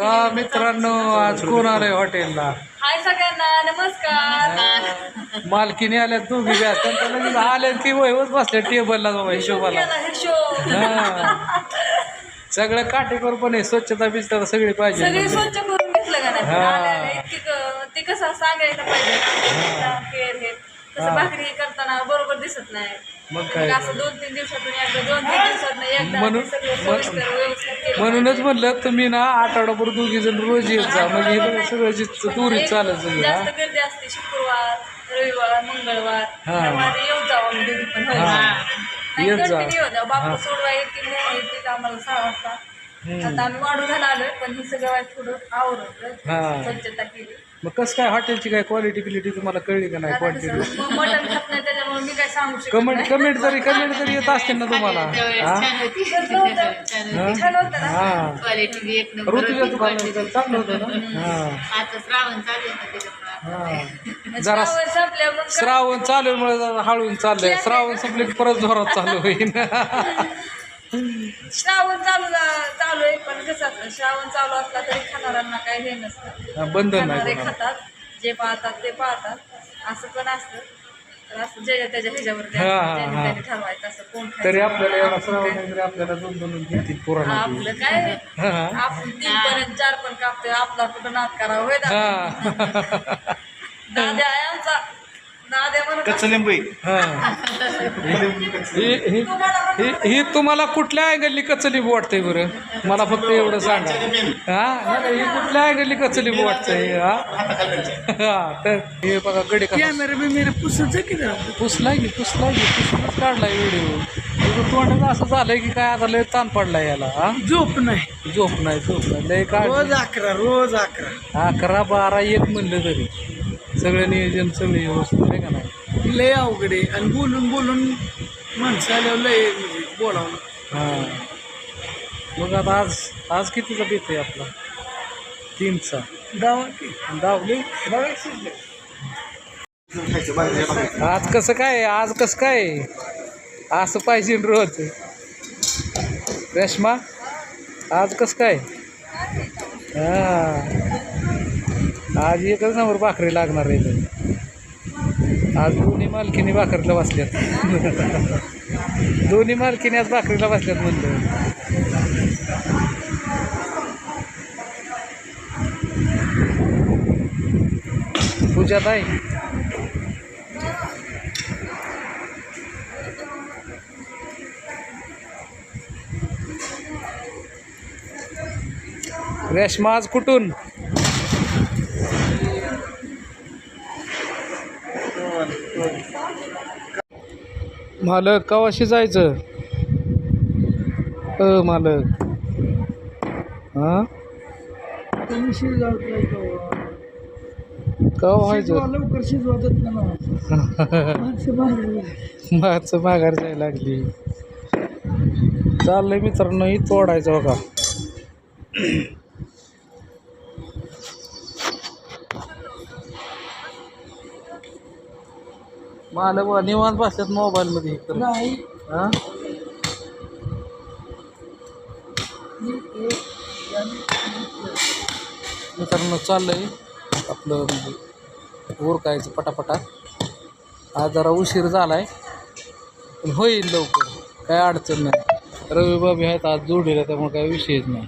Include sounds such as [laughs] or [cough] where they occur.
बघा मित्रांनो आज कोण आलंय हॉटेलला? हाय सगळ्यांना नमस्कार. मालकीने आल्यात दोघी बी लगेच आल्यात की वयवच बसले टेबलला बाबा हिशोबाला. केला हिशोब. हा. सगळं काटेकोर पण आहे स्वच्छता बिच्छता सगळी पाहिजे. सगळे स्वच्छ करून घेतलं का नाही? हा. आल्याला इतकी क- ते कसं सांगायला पाहिजे. केअर हे हा. तसं भाकरी हे करताना बरोबर दिसत नाही. मग काय? मग असं दोन तीन दिवसातून एकदा दोन तीन दिवसातून एकदा म्हणून- ते सगळं सविस्तर व्यवस्थित केलं म्हणूनच म्हणलं तुम्ही ना आठवडाभर दोघी जण रोज येत जा म्हणजे हे सगळं दुरीत चालत सगळं जास्त हा? गर्दी असते शुक्रवार रविवार मंगळवार हा. येऊ जाऊ आम्ही दोघी पण होय. हा. नाही, येत जा. बापू हा. सोडवा येतील नाही येतील आम्हाला सहा वाजता. आता आम्ही वाढू घाला आलोय पण ही सगळं वाईट थोडं आवडलं हा. स्वच्छता केली. मग कसं काय हॉटेलची काय क्वालिटी बिलिटी तुम्हाला कळली का नाही आता क्वालिटी कसं, म- मटण खात नाही त्याच्यामुळे मी काय सांगू शकत कमेंट नाही. कमेंट तरी कमेंट तरी येत असतील ना तुम्हाला. हा? कसलं होतं? हा? छान होतं ना? हा. क्वालिटी बी एक नंबर ऋतूच्या होती. दुकानात चांगलं होतं ना? हा. आता श्रावण चालू आहे ना त्याच्यामुळे. हा. जरा श्रावण मग? श्रावण चालू मुळे जरा हळून चाललंय. [laughs] श्रावण संपले की परत जोरात चालू होईल. [laughs] श्रावण चालू झा- चालू आहे पण कसं असतं श्रावण चालू असला तरी खाणाऱ्यांना काही हे नसतं बंधन नाही खाणारे कोणाला. खातात जे पाहतात ते पाहतात असं पण असतं तर असं त्याच्या ह्याच्यावरती हा, असतं. हा, ज्याने हा. त्याने ठरवायचं असं कोण खायचं, तरी आपल्याला कोण एवढा खायचं, श्रावण काय. आहे तरी आपल्याला दोन दोन घेतील पुराण आपलं काय हा आपण तीन चार पण कापतोय आपला कुठं नाद करावा होय दादा हा म्हणत कचलिंबई. हा. ही ही- ही- ही तुम्हाला कुठल्या अँगलनी कचली वाटते बरं? मला फक्त एवढं सांगा. हा? नाही, ही कुठल्या अँगलनी कचली वाटतंय? हा? हा तर हे बघा गडे कॅमेरा बिमेरे की पुसलाय की पुसलाय की पुसूनच काढलाय व्हिडिओ. तुझं तोंडाचं असं झालंय की काय आता लय ताण पडलाय याला हा? झोप नाही. झोप नाही झोप नाही. लय काढ रोज अकरा रोज अकरा. अकरा बारा एक म्हणलं तरी. सगळं नियोजन सगळे व्यवस्थित आहे का नाही? लय अवघड आहे. आणि बोलून बोलून माणसं आल्यावर लय म्हणजे बोलावं हां. मग आता आज आज कितीचा बेत आहे आपला? तीनचा. दावा की दावली आज कसं काय आज कसं काय असं पाहिजे न रोज. रेश्मा आज कसं काय हा. आज एकच नंबर भाकरी लागणार आहे. आज दोन्ही मालकीने भाकरीला बसल्यात. दोन्ही मालकीने आज भाकरीला बसल्यात म्हणलं. पूजा ताई रेश्मा आज कुठून? मालक कवाशी जायचं? अ मालक. हा? तुम्ही शिजवत नाही कवा. कवा व्हायचं? शिजवा लवकर शिजवतात ना माणसं बाहेर गेली. मागचं माघार जायला लागली. चाललंय मित्रांनो ही तोडायचं बघा. मालक बघा निवांत बसल्यात मोबाईल मध्ये. नाही. हा? मित्रांनो चाललंय आपलं म्हणजे उरकायचं पटापटा. आज जरा उशीर झालाय पण होईल लवकर. काय अडचण नाही. रवी बाबी आहेत आज जोडीला त्यामुळे काही विषयच नाही.